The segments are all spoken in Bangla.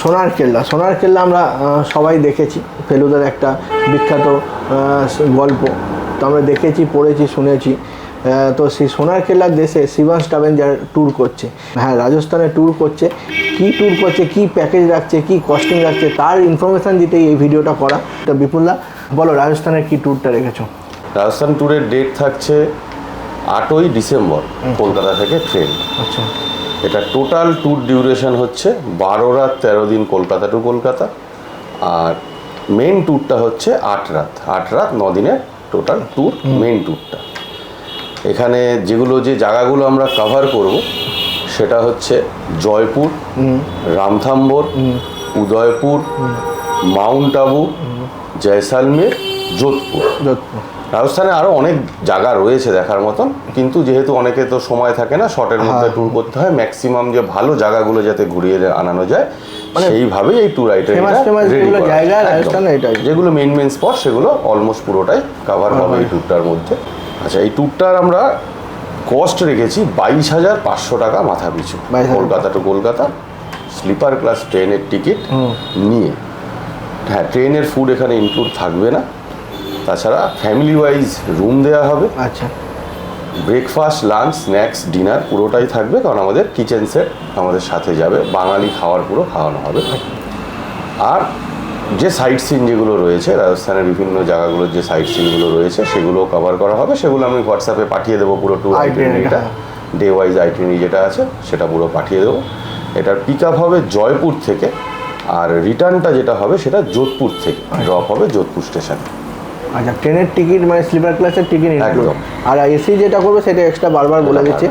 সোনার কেল্লা। সোনার কেল্লা আমরা সবাই দেখেছি। ফেলুদার একটা বিখ্যাত গল্প। তো আমরা দেখেছি, পড়েছি, শুনেছি। তো সেই সোনার কেল্লার দেশে শিবান স্টাভেঞ্জার ট্যুর করছে। হ্যাঁ রাজস্থানে ট্যুর করছে। কি ট্যুর করছে, কি প্যাকেজ রাখছে, কি কস্টিং রাখছে, তার ইনফরমেশান দিতেই এই ভিডিওটা করা। তো বিপুলদা, বলো, রাজস্থানের কি ট্যুরটা রেখেছো? রাজস্থান ট্যুরের ডেট থাকছে আটই ডিসেম্বর কলকাতা থেকে ট্রেন। আচ্ছা। এটা টোটাল ট্যুর ডিউরেশন হচ্ছে বারো রাত তেরো দিন কলকাতা টু কলকাতা। আর মেন ট্যুরটা হচ্ছে আট রাত আট রাত ন দিনের টোটাল ট্যুর মেন ট্যুরটা। এখানে যেগুলো যে জায়গাগুলো আমরা কভার করব সেটা হচ্ছে জয়পুর রামথাম্বর উদয়পুর মাউন্ট আবু জয়সালমের যোধপুর। যোধপুর। রাজস্থানে আরও অনেক জায়গা রয়েছে দেখার মতন কিন্তু যেহেতু অনেকে তো সময় থাকে না শর্টের মধ্যে ট্যুর করতে হয় ম্যাক্সিমাম যে ভালো জায়গাগুলো যাতে ঘুরিয়ে আনানো যায় সেইভাবেই এই ট্যুর আইটেম যেগুলো জায়গা রাজস্থানে এটাই। যেগুলো মেন মেন স্পট সেগুলো অলমোস্ট পুরোটাই কভার হবে এই ট্যুরটার মধ্যে। আচ্ছা এই ট্যুরটার আমরা কস্ট রেখেছি বাইশ হাজার পাঁচশো টাকা মাথা পিছু Kolkata to Kolkata. Sleeper class ট্রেনের টিকিট নিয়ে। হ্যাঁ ট্রেনের ফুড এখানে ইনক্লুড থাকবে না। তাছাড়া ফ্যামিলি ওয়াইজ রুম দেওয়া হবে। আচ্ছা। ব্রেকফাস্ট লাঞ্চ স্ন্যাক্স ডিনার পুরোটাই থাকবে কারণ আমাদের কিচেন সেট আমাদের সাথে যাবে। বাঙালি খাওয়ার পুরো খাওয়ানো হবে। আর যে সাইট সিন যেগুলো রয়েছে রাজস্থানের বিভিন্ন জায়গাগুলোর যে সাইট সিনগুলো রয়েছে সেগুলো কভার করা হবে। সেগুলো আমি হোয়াটসঅ্যাপে পাঠিয়ে দেবো পুরো ট্যুর Itinerary, আইটেনারিটা। ডে ওয়াইজ আইটেনারি যেটা আছে সেটা পুরো পাঠিয়ে দেবো। এটার পিক আপ হবে জয়পুর থেকে। আর রিটার্নটা যেটা হবে সেটা যোধপুর থেকে। ড্রপ হবে যোধপুর স্টেশনে আচ্ছা ট্রেনের টিকিট মানে স্লিপার ক্লাসের টিকিট একদম। আর এসি যেটা করবে সেটা এক্সট্রা বারবার বলে দিচ্ছে।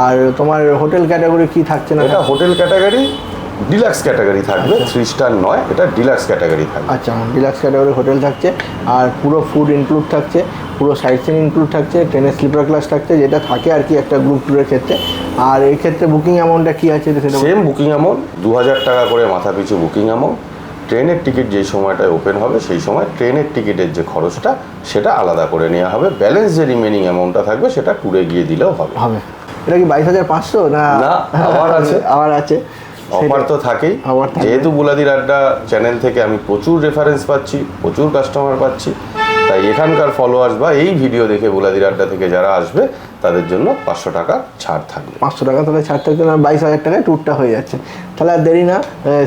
আর তোমার হোটেল ক্যাটাগরি কি থাকছে না এটা হোটেল ক্যাটাগরি ডিলাক্স ক্যাটাগরি থাকবে থ্রি স্টার নয় এটা ডিলাক্স ক্যাটাগরি থাকবে। আচ্ছা ডিলাক্স ক্যাটাগরি হোটেল থাকছে। আর পুরো ফুড ইনক্লুড থাকছে পুরো সাইট সিন ইনক্লুড থাকছে ট্রেনের স্লিপার ক্লাস থাকছে যেটা থাকে আর কি একটা গ্রুপ ট্যুরের ক্ষেত্রে। আর এই ক্ষেত্রে বুকিং অ্যামাউন্টটা কি আছে সেটা। সেম বুকিং অ্যামাউন্ট দু হাজার টাকা করে মাথা পিছু বুকিং অ্যামাউন্ট ট্রেনের টিকিট যে সময়টায় ওপেন হবে সেই সময় ট্রেনের টিকিটের যে খরচটা সেটা আলাদা করে নেওয়া হবে। ব্যালেন্স যে রিমেনিং অ্যামাউন্টটা থাকবে সেটা ট্যুরে গিয়ে দিলেও হবে। হবে। এটা কি বাইশ হাজার পাঁচশো না? না, আবার আছে। আবার আছে। অফার তো থাকেই। যেহেতু বুলাদির আড্ডা চ্যানেল থেকে আমি প্রচুর রেফারেন্স পাচ্ছি প্রচুর কাস্টমার পাচ্ছি তাই এখানকার ফলোয়ার্স বা এই ভিডিও দেখে বুলাদির আড্ডা থেকে যারা আসবে তাদের জন্য পাঁচশো টাকা ছাড় থাকবে। পাঁচশো টাকা তাহলে ছাড় থাকবে না বাইশ হাজার টাকায় ট্যুরটা হয়ে যাচ্ছে। তাহলে আর দেরি না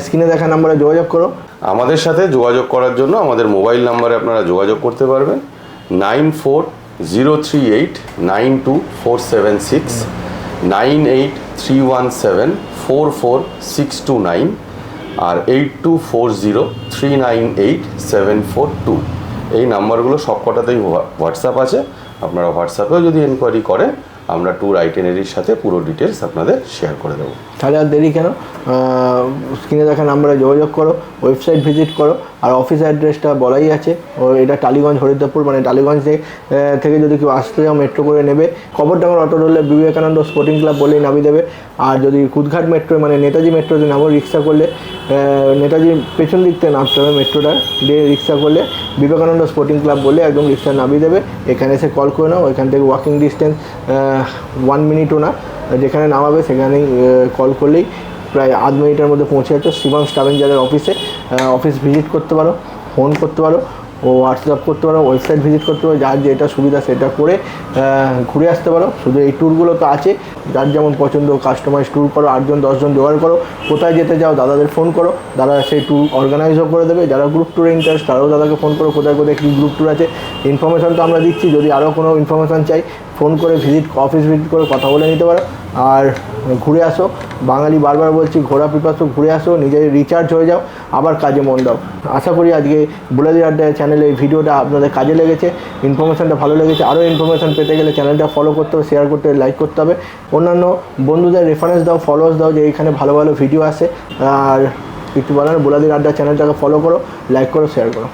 স্ক্রিনে দেখা নাম্বারে যোগাযোগ করো। আমাদের সাথে যোগাযোগ করার জন্য আমাদের মোবাইল নাম্বারে আপনারা যোগাযোগ করতে পারবেন। Nine four zero three eight nine two four seven six nine eight three one seven four four six two nine আর eight two four zero three nine eight seven four two এই নাম্বারগুলো সবকটাতেই হোয়াটসঅ্যাপ আছে। আপনারা হোয়াটসঅ্যাপেও যদি এনকোয়ারি করেন, আমরা ট্যুর আইটেনারির সাথে পুরো ডিটেলস আপনাদের শেয়ার করে দেবো। তাহলে আর দেরি কেন? স্ক্রিনে দেখা নাম্বারে যোগাযোগ করো ওয়েবসাইট ভিজিট করো আর অফিস অ্যাড্রেসটা বলাই আছে। ও এটা টালিগঞ্জ হরিদ্রপুর মানে টালিগঞ্জ থেকে যদি কেউ আসতে যাও মেট্রো করে নেবে। কবরডাঙ্গার অটো ধরলে বিবেকানন্দ স্পোর্টিং ক্লাব বলেই নামিয়ে দেবে। আর যদি কুদঘাট মেট্রো মানে নেতাজি মেট্রোতে নামো রিক্সা করলে আহ, নেতাজি পেছন দিক থেকে নামতে হবে মেট্রোটা দিয়ে রিক্সা করলে বিবেকানন্দ স্পোর্টিং ক্লাব বলে একদম রিক্সা নামিয়ে দেবে। এখানে এসে কল করে নাও এখান থেকে ওয়াকিং ডিস্টেন্স ওয়ান মিনিটও না। যেখানে নামাবে সেখানেই কল করলেই প্রায় আধ মিনিটের মধ্যে পৌঁছে যাচ্ছে। শিবম স্টাভেঞ্জারের অফিসে অফিস ভিজিট করতে পারো ফোন করতে পারো। হোয়াটসঅ্যাপ করতে পারো ওয়েবসাইট ভিজিট করতে পারো, যার যেটা সুবিধা সেটা করে ঘুরে আসতে পারো। শুধু এই ট্যুরগুলো তো আছে। যার যেমন পছন্দ কাস্টমাইজ ট্যুর করো, আটজন, দশজন জোগাড় করো। কোথায় যেতে যাও দাদাদের ফোন করো। দাদা সেই ট্যুর অর্গানাইজও করে দেবে। যারা গ্রুপ ট্যুরে ইন্টারেস্ট তারাও দাদাকে ফোন করো, কোথায় কোথায় কী গ্রুপ ট্যুর আছে। ইনফরমেশান তো আমরা দিচ্ছি। যদি আরও কোনো ইনফরমেশান চাই ফোন করে ভিজিট অফিস ভিজিট করে কথা বলে নিতে পারো। আর ঘুরে আসো। বাঙালি বারবার বলছি ঘোরা পিপাসো, ঘুরে আসো। নিজের রিচার্জ হয়ে যাও। আবার কাজে মন দাও। আশা করি আজকে বুলাদি আড্ডা চ্যানেলে এই ভিডিওটা আপনাদের কাজে লেগেছে ইনফরমেশানটা ভালো লেগেছে আরও ইনফরমেশান পেতে গেলে চ্যানেলটা ফলো করতে হবে শেয়ার করতে হবে লাইক করতে হবে। অন্যান্য বন্ধুদের রেফারেন্স দাও ফলোয়ার্স দাও যে এইখানে ভালো ভালো ভিডিও আসে। আর কিছু বলার, বোলাদির আড্ডা চ্যানেলটাকে ফলো করো লাইক করো শেয়ার করো।